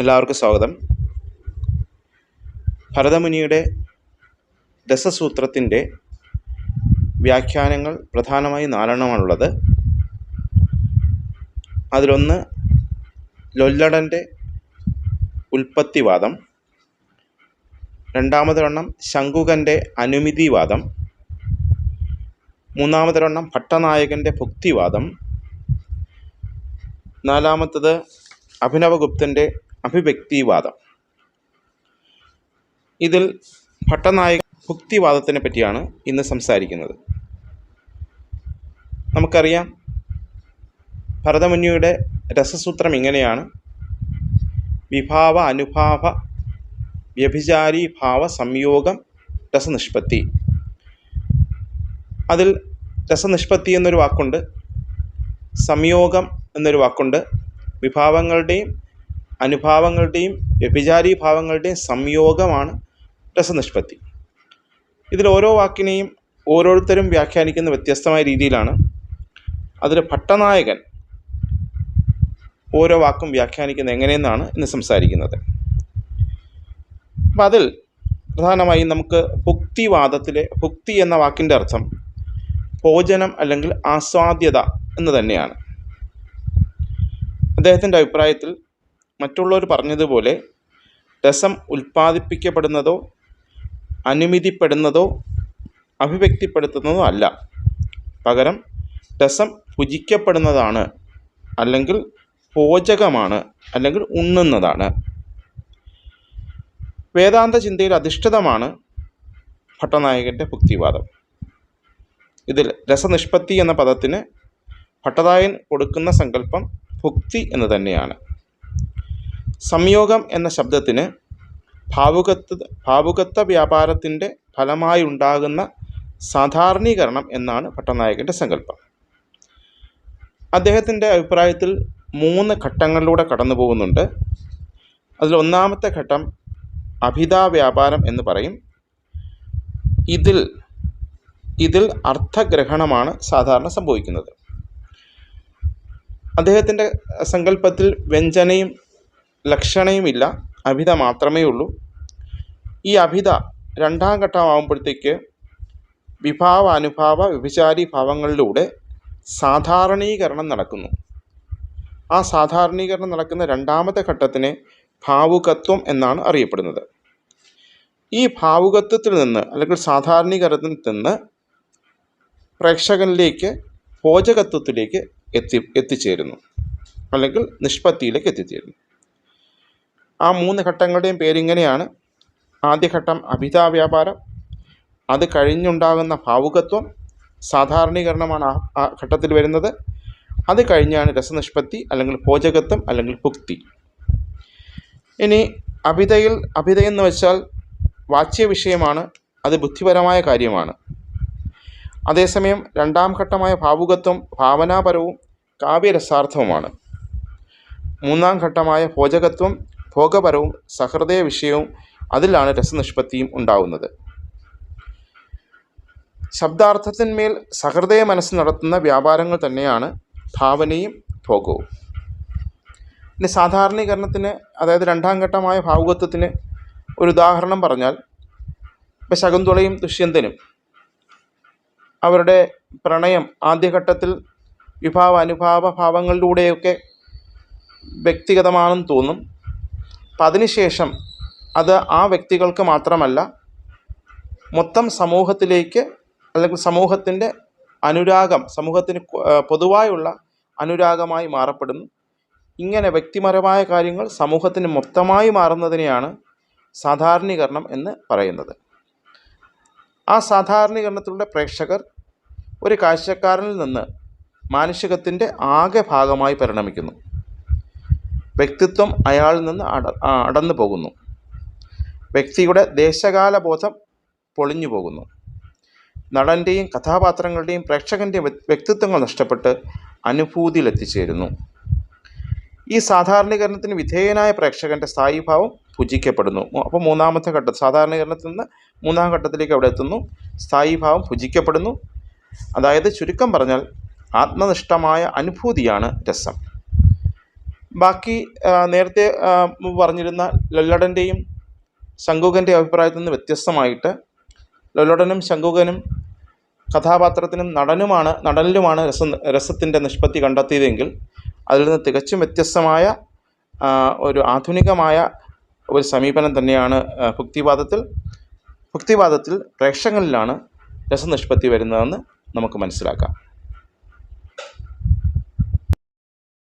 എല്ലാവർക്കും സ്വാഗതം. ഭരതമുനിയുടെ ദശസൂത്രത്തിന്റെ വ്യാഖ്യാനങ്ങൾ പ്രധാനമായി നാലെണ്ണമാണുള്ളത്. അതിലൊന്ന് ലൊല്ലടന്റെ ഉൽപ്പത്തിവാദം. രണ്ടാമതൊരെണ്ണം ശങ്കുകന്റെ അനുമിതിവാദം. മൂന്നാമതൊരെണ്ണം ഭട്ടനായകന്റെ ഭുക്തിവാദം. നാലാമത്തത് അഭിനവഗുപ്തന്റെ അഭിവ്യക്തിവാദം. ഇതിൽ ഭട്ടനായക ഭുക്തിവാദത്തിനെ പറ്റിയാണ് ഇന്ന് സംസാരിക്കുന്നത്. നമുക്കറിയാം ഭരതമുനിയുടെ രസസൂത്രം ഇങ്ങനെയാണ്. വിഭാവ അനുഭാവ വ്യഭിചാരി ഭാവ സംയോഗം രസനിഷ്പത്തി. അതിൽ രസനിഷ്പത്തി എന്നൊരു വാക്കുണ്ട് സംയോഗം എന്നൊരു വാക്കുണ്ട് വിഭാവങ്ങളുടെയും അനുഭാവങ്ങളുടെയും വ്യഭിചാരി ഭാവങ്ങളുടെയും സംയോഗമാണ് രസനിഷ്പത്തി. ഇതിൽ ഓരോ വാക്കിനെയും ഓരോരുത്തരും വ്യാഖ്യാനിക്കുന്ന വ്യത്യസ്തമായ രീതിയിലാണ്. അതിൽ ഭട്ടനായകൻ ഓരോ വാക്കും വ്യാഖ്യാനിക്കുന്നത് എങ്ങനെയെന്നാണ് ഇന്ന് സംസാരിക്കുന്നത്. അപ്പം അതിൽ പ്രധാനമായും നമുക്ക് ഭുക്തിവാദത്തിലെ ഭുക്തി എന്ന വാക്കിന്റെ അർത്ഥം ഭോജനം അല്ലെങ്കിൽ ആസ്വാദ്യത എന്ന് തന്നെയാണ്. അദ്ദേഹത്തിന്റെ അഭിപ്രായത്തിൽ മറ്റുള്ളവർ പറഞ്ഞതുപോലെ രസം ഉൽപ്പാദിപ്പിക്കപ്പെടുന്നതോ അനുമതിപ്പെടുന്നതോ അഭിവ്യക്തിപ്പെടുത്തുന്നതോ അല്ല. പകരം രസം ഭുജിക്കപ്പെടുന്നതാണ് അല്ലെങ്കിൽ പോചകമാണ് അല്ലെങ്കിൽ ഉണ്ണുന്നതാണ്. വേദാന്ത ചിന്തയിൽ അധിഷ്ഠിതമാണ് ഭട്ടനായകന്റെ ഭുക്തിവാദം. ഇതിൽ രസനിഷ്പത്തി എന്ന പദത്തിന് ഭട്ടതായൻ കൊടുക്കുന്ന സങ്കല്പം ഭുക്തി എന്ന് തന്നെയാണ്. സംയോഗം എന്ന ശബ്ദത്തിന് ഭാവുകത്വ ഭാവുകത്വ വ്യാപാരത്തിന്റെ ഫലമായി ഉണ്ടാകുന്ന സാധാരണീകരണം എന്നാണ് പട്ടനായകന്റെ സങ്കല്പം. അദ്ദേഹത്തിന്റെ അഭിപ്രായത്തിൽ മൂന്ന് ഘട്ടങ്ങളിലൂടെ കടന്നു പോകുന്നുണ്ട്. അതിൽ ഒന്നാമത്തെ ഘട്ടം അഭിതാ വ്യാപാരം എന്ന് പറയും. ഇതിൽ ഇതിൽ അർത്ഥഗ്രഹണമാണ് സാധാരണ സംഭവിക്കുന്നത്. അദ്ദേഹത്തിന്റെ സങ്കല്പത്തിൽ വ്യഞ്ജനയും ലക്ഷണയുമില്ല. അഭിത മാത്രമേ ഉള്ളൂ ഈ അഭിത രണ്ടാം ഘട്ടമാകുമ്പോഴത്തേക്ക് വിഭാവ അനുഭാവ വിഭിചാരി ഭാവങ്ങളിലൂടെ സാധാരണീകരണം നടക്കുന്നു. ആ സാധാരണീകരണം നടക്കുന്ന രണ്ടാമത്തെ ഘട്ടത്തിനെ ഭാവുകത്വം എന്നാണ് അറിയപ്പെടുന്നത്. ഈ ഭാവുകത്വത്തിൽ നിന്ന് അല്ലെങ്കിൽ സാധാരണീകരണത്തിൽ നിന്ന് പ്രേക്ഷകനിലേക്ക് ഭോജകത്വത്തിലേക്ക് എത്തി എത്തിച്ചേരുന്നു. അല്ലെങ്കിൽ നിഷ്പത്തിയിലേക്ക് എത്തിച്ചേരുന്നു. ആ മൂന്ന് ഘട്ടങ്ങളുടെയും പേരിങ്ങനെയാണ്. ആദ്യഘട്ടം അഭിതാ വ്യാപാരം അത് കഴിഞ്ഞുണ്ടാകുന്ന ഭാവുകത്വം സാധാരണീകരണമാണ് ആ ഘട്ടത്തിൽ വരുന്നത്. അത് കഴിഞ്ഞാണ് രസനിഷ്പത്തി അല്ലെങ്കിൽ ഭോജകത്വം അല്ലെങ്കിൽ ഭുക്തി. ഇനി അഭിതയിൽ അഭിതയെന്ന് വെച്ചാൽ വാച്യ വിഷയമാണ് അത് ബുദ്ധിപരമായ കാര്യമാണ്. അതേസമയം രണ്ടാം ഘട്ടമായ ഭാവുകത്വം ഭാവനാപരവും കാവ്യരസാർത്ഥവുമാണ്. മൂന്നാം ഘട്ടമായ ഭോജകത്വം ഭോഗപരവും സഹൃദയ വിഷയവും അതിലാണ് രസനിഷ്പത്തിയും ഉണ്ടാവുന്നത്. ശബ്ദാർത്ഥത്തിന്മേൽ സഹൃദയ മനസ്സ് നടത്തുന്ന വ്യാപാരങ്ങൾ തന്നെയാണ് ഭാവനയും ഭോഗവും. ഇനി സാധാരണീകരണത്തിന് അതായത് രണ്ടാം ഘട്ടമായ ഭാവുകത്വത്തിന് ഒരു ഉദാഹരണം പറഞ്ഞാൽ ഇപ്പം ശകുന്തളയും ദുഷ്യന്തനും അവരുടെ പ്രണയം ആദ്യഘട്ടത്തിൽ വിഭാവ അനുഭാവ ഭാവങ്ങളിലൂടെയൊക്കെ വ്യക്തിഗതമാണെന്ന് തോന്നും. അപ്പം അതിനുശേഷം അത് ആ വ്യക്തികൾക്ക് മാത്രമല്ല മൊത്തം സമൂഹത്തിലേക്ക് അല്ലെങ്കിൽ സമൂഹത്തിന്റെ അനുരാഗം സമൂഹത്തിന് പൊതുവായുള്ള അനുരാഗമായി മാറപ്പെടുന്നു. ഇങ്ങനെ വ്യക്തിപരമായ കാര്യങ്ങൾ സമൂഹത്തിന് മൊത്തമായി മാറുന്നതിനെയാണ് സാധാരണീകരണം എന്ന് പറയുന്നത്. ആ സാധാരണീകരണത്തിലൂടെ പ്രേക്ഷകർ ഒരു കാഴ്ചക്കാരനിൽ നിന്ന് മാനുഷികത്തിന്റെ ആകെ ഭാഗമായി പരിണമിക്കുന്നു. വ്യക്തിത്വം അയാളിൽ നിന്ന് അട അടന്നു പോകുന്നു. വ്യക്തിയുടെ ദേശകാല ബോധം പൊളിഞ്ഞു പോകുന്നു. നടന്റെയും കഥാപാത്രങ്ങളുടെയും പ്രേക്ഷകന്റെയും വ്യക്തിത്വങ്ങൾ നഷ്ടപ്പെട്ട് അനുഭൂതിയിലെത്തിച്ചേരുന്നു. ഈ സാധാരണീകരണത്തിന് വിധേയനായ പ്രേക്ഷകന്റെ സ്ഥായിഭാവം ഭുജിക്കപ്പെടുന്നു അപ്പോൾ മൂന്നാമത്തെ ഘട്ടം സാധാരണീകരണത്തിൽ നിന്ന് മൂന്നാം ഘട്ടത്തിലേക്ക് അവിടെ എത്തുന്നു. സ്ഥായിഭാവം ഭുജിക്കപ്പെടുന്നു അതായത് ചുരുക്കം പറഞ്ഞാൽ ആത്മനിഷ്ഠമായ അനുഭൂതിയാണ് രസം. ബാക്കി നേരത്തെ പറഞ്ഞിരുന്ന ലൊല്ലടന്റെയും ശങ്കുകന്റെ അഭിപ്രായത്തിൽ നിന്ന് വ്യത്യസ്തമായിട്ട് ലല്ലടനും ശങ്കുകനും കഥാപാത്രത്തിനും നടനുമാണ് നടനിലുമാണ് രസ രസത്തിന്റെ നിഷ്പത്തി കണ്ടെത്തിയതെങ്കിൽ അതിൽ നിന്ന് തികച്ചും വ്യത്യസ്തമായ ഒരു ആധുനികമായ ഒരു സമീപനം തന്നെയാണ് ഭുക്തിവാദത്തിൽ ഭുക്തിവാദത്തിൽ പ്രേക്ഷകനിലാണ് രസനിഷ്പത്തി വരുന്നതെന്ന് നമുക്ക് മനസ്സിലാക്കാം.